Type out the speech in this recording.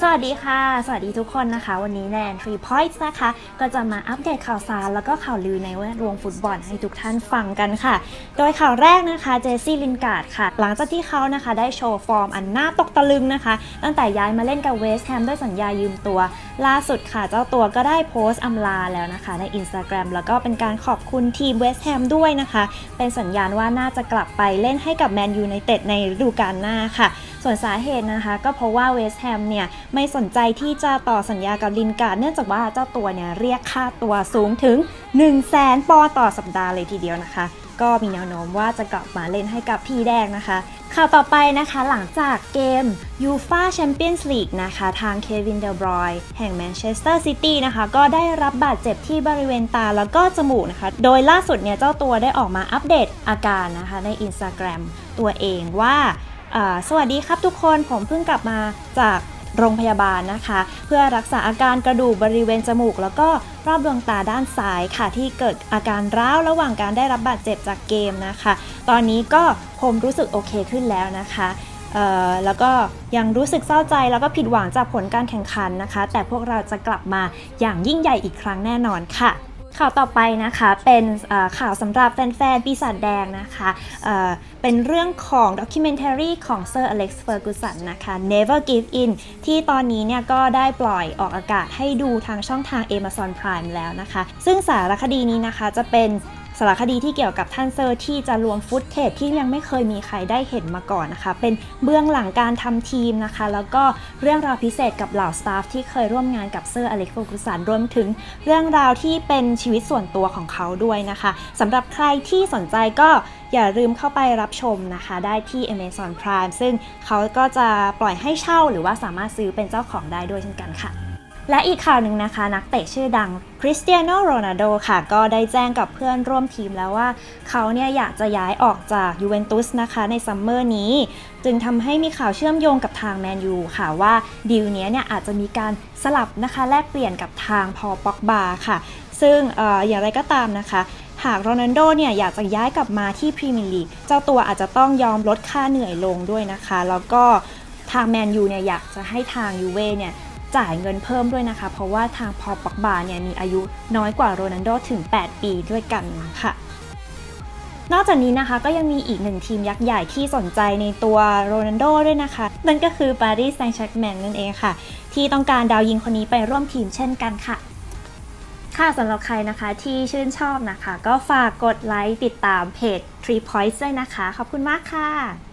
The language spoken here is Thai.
สวัสดีค่ะ สวัสดีทุกคนนะคะ วันนี้แนน Three Points นะคะ ก็จะมาอัปเดตข่าวสาร แล้วก็ข่าวลือในแวดวงฟุตบอลให้ทุกท่านฟังกันค่ะ โดยข่าวแรกนะคะเจสซี่ลินการ์ดค่ะ หลังจากที่เขานะคะได้โชว์ฟอร์มอันน่าตกตะลึงนะคะ ตั้งแต่ย้ายมาเล่นกับเวสต์แฮมด้วยสัญญายืมตัว ล่าสุดค่ะ เจ้าตัวก็ได้โพสต์อำลาแล้วนะคะ ใน Instagram แล้วก็เป็นการขอบคุณทีมเวสต์แฮมด้วยนะคะ เป็นสัญญาณว่าน่าจะกลับไปเล่นให้กับแมนยูไนเต็ดในฤดูกาลหน้าค่ะ ส่วนสาเหตุนะคะ ก็เพราะว่าเวสต์แฮมเนี่ยไม่สนใจที่จะต่อสัญญากับลินการ์ดเนื่องจากว่าเจ้าตัวเนี่ยเรียกค่าตัวสูงถึง 1 0 0 0 0แสนปอนด์ต่อสัปดาห์เลยทีเดียวนะคะ ก็มีแนวโน้มว่าจะกลับมาเล่นให้กับพี่แดงนะคะข่าวต่อไปนะคะหลังจากเกมยูฟาแชมเปี้ยนส์ลีกนะคะทางเควินเดอบรอยแห่งแมนเชสเตอร์ซิตี้นะคะก็ได้รับบาดเจ็บที่บริเวณตาแล้วก็จมูกนะคะ โดยล่าสุดเนี่ยเจ้าตัวได้ออกมาอัปเดตอาการนะคะใน Instagram ตัวเองว่า สวัสดีครับทุกคนผมเพิ่งกลับมาจากโรงพยาบาลนะคะ เพื่อรักษาอาการกระดูกบริเวณจมูก แล้วก็รอบดวงตาด้านซ้ายค่ะ ที่เกิดอาการร้าวระหว่างการได้รับบาดเจ็บจากเกมนะคะ ตอนนี้ก็ผมรู้สึกโอเคขึ้นแล้วนะคะแล้วก็ยังรู้สึกเศร้าใจแล้วก็ผิดหวังจากผลการแข่งขันนะคะ แต่พวกเราจะกลับมาอย่างยิ่งใหญ่อีกครั้งแน่นอนค่ะ ข่าวต่อไปนะคะเป็นข่าวสำหรับแฟนๆปีศาจแดงนะคะเอ่อเป็นเรื่องของด็อกิเมนเทอรี่ของเซอร์อเล็กซ์เฟอร์กูสันนะคะ Never Give In ที่ตอนนี้เนี่ยก็ได้ปล่อยออกอากาศให้ดูทางช่องทาง Amazon Prime แล้วนะคะ ซึ่งสารคดีนี้นะคะจะเป็น สารคดีที่เกี่ยวกับท่านเซอร์ที่จะรวมฟุตเทจที่ยังไม่เคยมีใครได้เห็นมาก่อนนะคะ เป็นเบื้องหลังการทำทีมนะคะ แล้วก็เรื่องราวพิเศษกับเหล่าสตาฟที่เคยร่วมงานกับเซอร์อเล็กซ์ฟกูสันรวมถึงเรื่องราวที่เป็นชีวิตส่วนตัวของเขาด้วยนะคะสำหรับใครที่สนใจก็อย่าลืมเข้าไปรับชมนะคะ ได้ที่ Amazon Prime ซึ่งเขาก็จะปล่อยให้เช่าหรือว่าสามารถซื้อเป็นเจ้าของได้ด้วยเช่นกันค่ะ และอีกข่าวหนึ่งนะคะ นักเตะชื่อดังคริสเตียโนโรนัลโดค่ะ ก็ได้แจ้งกับเพื่อนร่วมทีมแล้วว่า เขาเนี่ยอยากจะย้ายออกจากยูเวนตุสนะคะในซัมเมอร์นี้ จึงทำให้มีข่าวเชื่อมโยงกับทางแมนยูค่ะว่าดีลนี้เนี่ยอาจจะมีการสลับนะคะแลกเปลี่ยนกับทางพอป็อกบาค่ะ ซึ่งอออย่างไรก็ตามนะคะหากโรนัลโดเนี่ยอยากจะย้ายกลับมาที่พรีเมียร์ลีกเจ้าตัวอาจจะต้องยอมลดค่าเหนื่อยลงด้วยนะคะ แล้วก็ทางแมนยูเนี่ยอยากจะให้ทางยูเว่เนี่ย จ่ายเงินเพิ่มด้วยนะคะ เพราะว่าทางพอปักบาเนี่ยมีอายุน้อยกว่าโรนัลโดถึง 8 ปีด้วยกันค่ะ นอกจากนี้นะคะก็ยังมีอีกหนึ่งทีมยักษ์ใหญ่ที่สนใจในตัวโรนัลโดด้วยนะคะ นั่นก็คือปารีสแซงต์แชร์กแมงนั่นเองค่ะ ที่ต้องการดาวยิงคนนี้ไปร่วมทีมเช่นกันค่ะค่ะสำหรับใครนะคะที่ชื่นชอบนะคะ ก็ฝากกดไลค์ติดตามเพจ Tree Points ด้วยนะคะ ขอบคุณมากค่ะ